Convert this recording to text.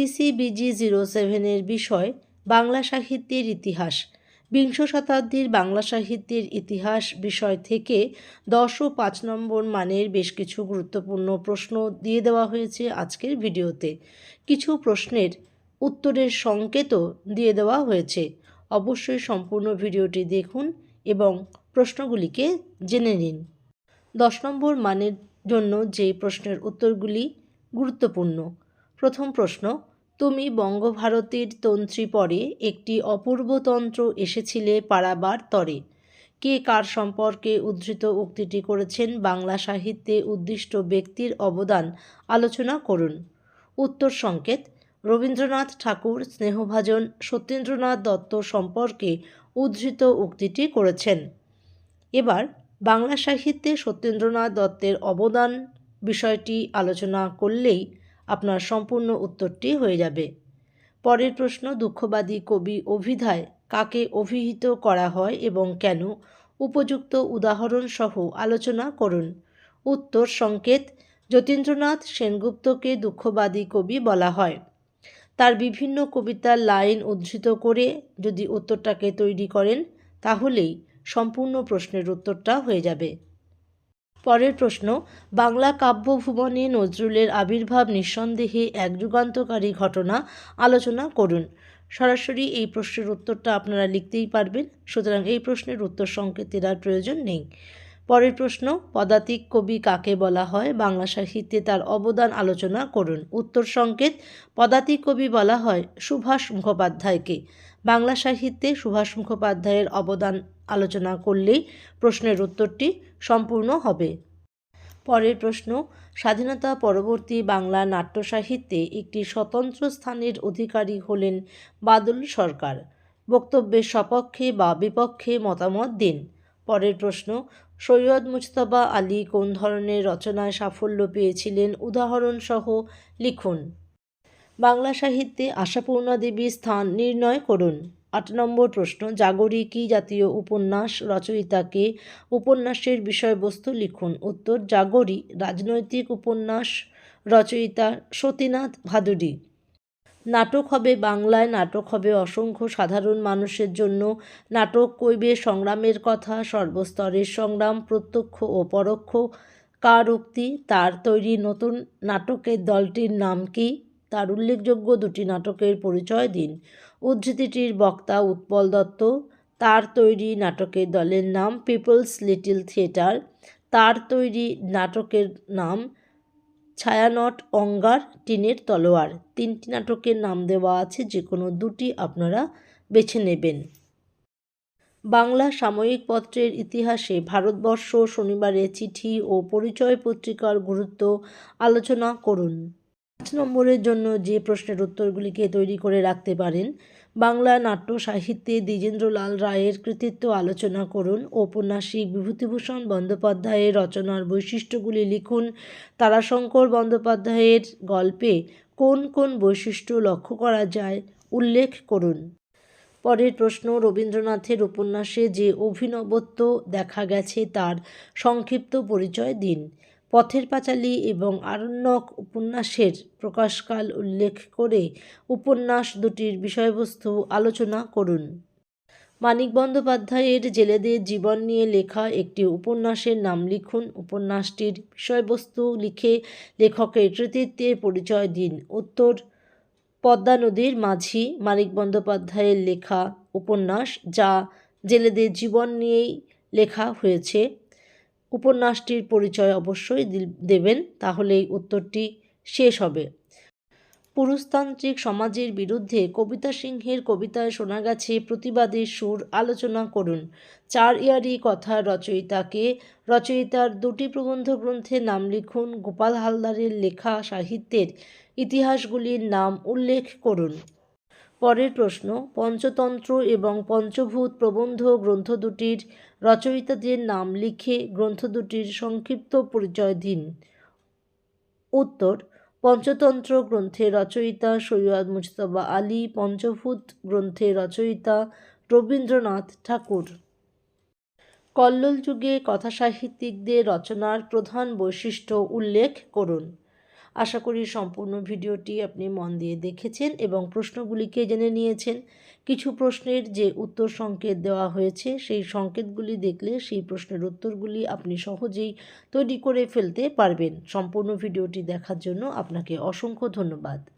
CCBG zero সেভেনের বিষয়, বাংলা সাহিত্যের ইতিহাস। বিংশ শতাব্দীর বাংলা সাহিত্যের ইতিহাস বিষয় থেকে দশ ও পাঁচ নম্বর মানের বেশ কিছু গুরুত্বপূর্ণ প্রশ্ন দিয়ে দেওয়া হয়েছে আজকের ভিডিওতে। কিছু প্রশ্নের উত্তরের সংকেতও দিয়ে দেওয়া হয়েছে। অবশ্যই সম্পূর্ণ ভিডিওটি দেখুন এবং প্রশ্নগুলিকে জেনে নিন। দশ নম্বর মানের জন্য যে প্রশ্নের উত্তরগুলি গুরুত্বপূর্ণ। প্রথম প্রশ্ন তুমি বঙ্গভারতীর তন্ত্রী পরে একটি অপূর্ব তন্ত্র এসেছিলে পারাবার তরে। কে কার সম্পর্কে উদ্ধৃত উক্তিটি করেছেন বাংলা সাহিত্যে উদ্দিষ্ট ব্যক্তির অবদান আলোচনা করুন। উত্তর সংকেত, রবীন্দ্রনাথ ঠাকুর স্নেহভাজন সত্যেন্দ্রনাথ দত্ত সম্পর্কে উদ্ধৃত উক্তিটি করেছেন। এবার বাংলা সাহিত্যে সত্যেন্দ্রনাথ দত্তের অবদান বিষয়টি আলোচনা করলেই আপনার সম্পূর্ণ উত্তরটি হয়ে যাবে। পরের প্রশ্ন, দুঃখবাদী কবি অভিধায় কাকে অভিহিত করা হয় এবং কেন? উপযুক্ত উদাহরণসহ আলোচনা করুন। উত্তর, সংকেত, যতীন্দ্রনাথ সেনগুপ্তকে দুঃখবাদী কবি বলা হয়। তার বিভিন্ন কবিতার লাইন উদ্ধৃত করে যদি উত্তরটাকে তৈরি করেন, তাহলেই সম্পূর্ণ প্রশ্নের উত্তরটা হয়ে যাবে। পরের প্রশ্ন, বাংলা কাব্যভুবনে নজরুলের আবির্ভাব নিঃসন্দেহে এক যুগান্তকারী ঘটনা আলোচনা করুন। সরাসরি এই প্রশ্নের উত্তরটা আপনারা লিখতেই পারবেন, সুতরাং এই প্রশ্নের উত্তর সংকেত আর প্রয়োজন নেই। পরের প্রশ্ন, পদাতিক কবি কাকে বলা হয়? বাংলা সাহিত্যে তার অবদান আলোচনা করুন। উত্তর সংকেত, পদাতিক কবি বলা হয় সুভাষ মুখোপাধ্যায়কে। বাংলা সাহিত্যে সুভাষ মুখোপাধ্যায়ের অবদান আলোচনা করলেই প্রশ্নের উত্তরটি সম্পূর্ণ হবে। পরের প্রশ্ন, স্বাধীনতা পরবর্তী বাংলা নাট্য সাহিত্যে একটি স্বতন্ত্র স্থানের অধিকারী হলেন বাদল সরকার। বক্তব্যের সপক্ষে বা বিপক্ষে মতামত দিন। পরের প্রশ্ন, সৈয়দ মুজতবা আলী কোন ধরনের রচনায় সাফল্য পেয়েছিলেন? উদাহরণসহ লিখুন। বাংলা সাহিত্যে আশাপূর্ণা দেবীর স্থান নির্ণয় করুন। আট নম্বর প্রশ্ন, জাগরি কি জাতীয় উপন্যাস রচয়িতাকে উপন্যাসের বিষয়বস্তু লিখুন? উত্তর, জাগরি, রাজনৈতিক উপন্যাস রচয়িতা সতীনাথ ভাদুরী নাটক হবে বাংলায়, নাটক হবে অসংখ্য সাধারণ মানুষের জন্য। নাটক কইবে সংগ্রামের কথা, সর্বস্তরের সংগ্রাম, প্রত্যক্ষ ও পরোক্ষ। কার উক্তি? তার তৈরি নতুন নাটকের দলটির নাম কি? তার উল্লেখযোগ্য দুটি নাটকের পরিচয় দিন। উদ্ধৃতিটির বক্তা উৎপল দত্ত। তার তৈরি নাটকের দলের নাম পিপলস লিটিল থিয়েটার। তার তৈরি নাটকের নাম ছায়ানট অঙ্গার টিনের তলোয়ার। তিনটি নাটকের নাম দেওয়া আছে যে কোনো দুটি আপনারা বেছে নেবেন। বাংলা সাময়িক পত্রের ইতিহাসে ভারতবর্ষ শনিবারে চিঠি ও পরিচয় পত্রিকার গুরুত্ব আলোচনা করুন। পাঁচ নম্বরের জন্য যে প্রশ্নের উত্তরগুলিকে তৈরি করে রাখতে পারেন, বাংলা নাট্য সাহিত্যে দ্বিজেন্দ্রলাল রায়ের কৃতিত্ব আলোচনা করুন, ঔপন্যাসিক বিভূতিভূষণ বন্দ্যোপাধ্যায়ের রচনার বৈশিষ্ট্যগুলি লিখুন, তারাশঙ্কর বন্দ্যোপাধ্যায়ের গল্পে কোন কোন বৈশিষ্ট্য লক্ষ্য করা যায় উল্লেখ করুন। পরের প্রশ্ন, রবীন্দ্রনাথের উপন্যাসে যে অভিনবত্ব দেখা গেছে তার সংক্ষিপ্ত পরিচয় দিন। পথের পাঁচালী এবং আরণ্যক উপন্যাসের প্রকাশকাল উল্লেখ করে উপন্যাস দুটির বিষয়বস্তু আলোচনা করুন। মানিক বন্দ্যোপাধ্যায়ের জেলেদের জীবন নিয়ে লেখা একটি উপন্যাসের নাম লিখুন। উপন্যাসটির বিষয়বস্তু লিখে লেখকের কৃতিত্বের পরিচয় দিন। উত্তর, পদ্মা নদীর মাঝি মানিক বন্দ্যোপাধ্যায়ের লেখা উপন্যাস যা জেলেদের জীবন নিয়েই লেখা হয়েছে। উপন্যাসটির পরিচয় অবশ্যই দেবেন, তাহলেই উত্তরটি শেষ হবে। পুরুষতান্ত্রিক সমাজের বিরুদ্ধে কবিতা সিংহের কবিতায় শোনা গেছে প্রতিবাদের সুর, আলোচনা করুন। চার ইয়ারি কথা রচয়িতাকে, রচয়িতার দুটি প্রবন্ধ গ্রন্থের নাম লিখুন, গোপাল হালদারের লেখা সাহিত্যের ইতিহাসগুলির নাম উল্লেখ করুন। পরের প্রশ্ন, পঞ্চতন্ত্র এবং পঞ্চভূত প্রবন্ধ গ্রন্থ দুটির রচয়িতাদের নাম লিখে গ্রন্থ দুটির সংক্ষিপ্ত পরিচয় দিন। উত্তর, পঞ্চতন্ত্র গ্রন্থের রচয়িতা সৈয়দ মুজতবা আলী, পঞ্চভূত গ্রন্থের রচয়িতা রবীন্দ্রনাথ ঠাকুর। কল্লোল যুগে কথাসাহিত্যিকদের রচনার প্রধান বৈশিষ্ট্য উল্লেখ করুন। আশা করি সম্পূর্ণ ভিডিওটি আপনি মন দিয়ে দেখেছেন এবং প্রশ্নগুলিকে জেনে নিয়েছেন। কিছু প্রশ্নের যে উত্তর সংকেত দেওয়া হয়েছে, সেই সংকেতগুলি দেখলে সেই প্রশ্নের উত্তরগুলি আপনি সহজেই তৈরি করে ফেলতে পারবেন। সম্পূর্ণ ভিডিওটি দেখার জন্য আপনাকে অসংখ্য ধন্যবাদ।